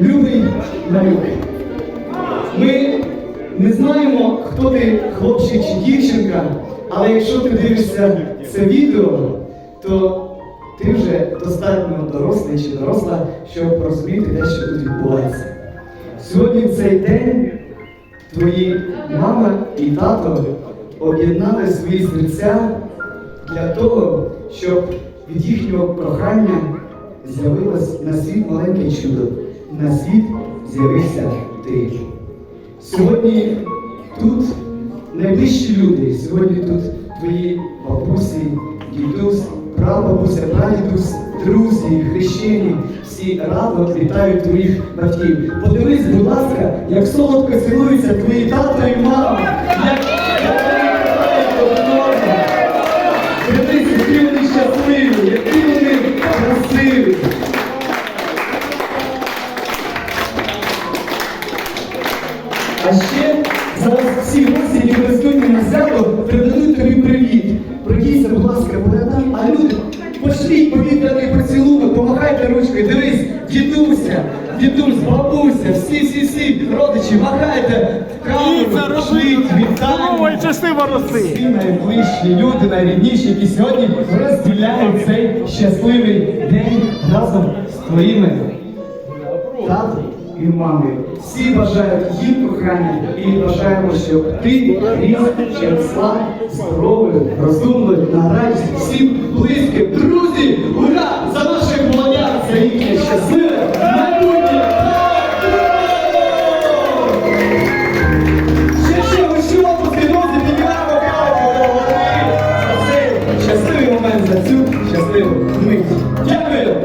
Любий малюк, ми не знаємо, хто ти, хлопчик чи дівчинка, але якщо ти дивишся це відео, то ти вже достатньо дорослий чи доросла, щоб розуміти те, що тут відбувається. Сьогодні в цей день твої мама і тато об'єднали свої серця для того, щоб від їхнього прохання з'явилось на світ маленьке чудо. На світ з'явився ти. Сьогодні тут найближчі люди, сьогодні тут твої бабусі, дідусь, прабабуся, прадідусь, друзі, хрещені, всі радо вітають твоїх батьків. Подивись, будь ласка, як солодко цілуються твої тато і мама. А ще зараз всі гості, які присутні на свято, передадуть тобі привіт. Пройдіться, будь ласка, передай. А люди, пошліть повітряний поцілунок, помахайте ручкою, дивись, дідуся, дідусь, бабуся, всі, всі, всі родичі, махайте в камеру, пошліть, щасливо рости! Всі найближчі люди, найрідніші, які сьогодні розділяють цей щасливий день разом з твоїми татом і мами. Всі бажають їм кохання і бажаємо, щоб ти ріс числа здоровою, розумною на радість всім близьким. Друзі, ура! За наших молодят, за їхнє щасливе майбутнє! Щасливий момент, за цю щасливу мить. Дякую!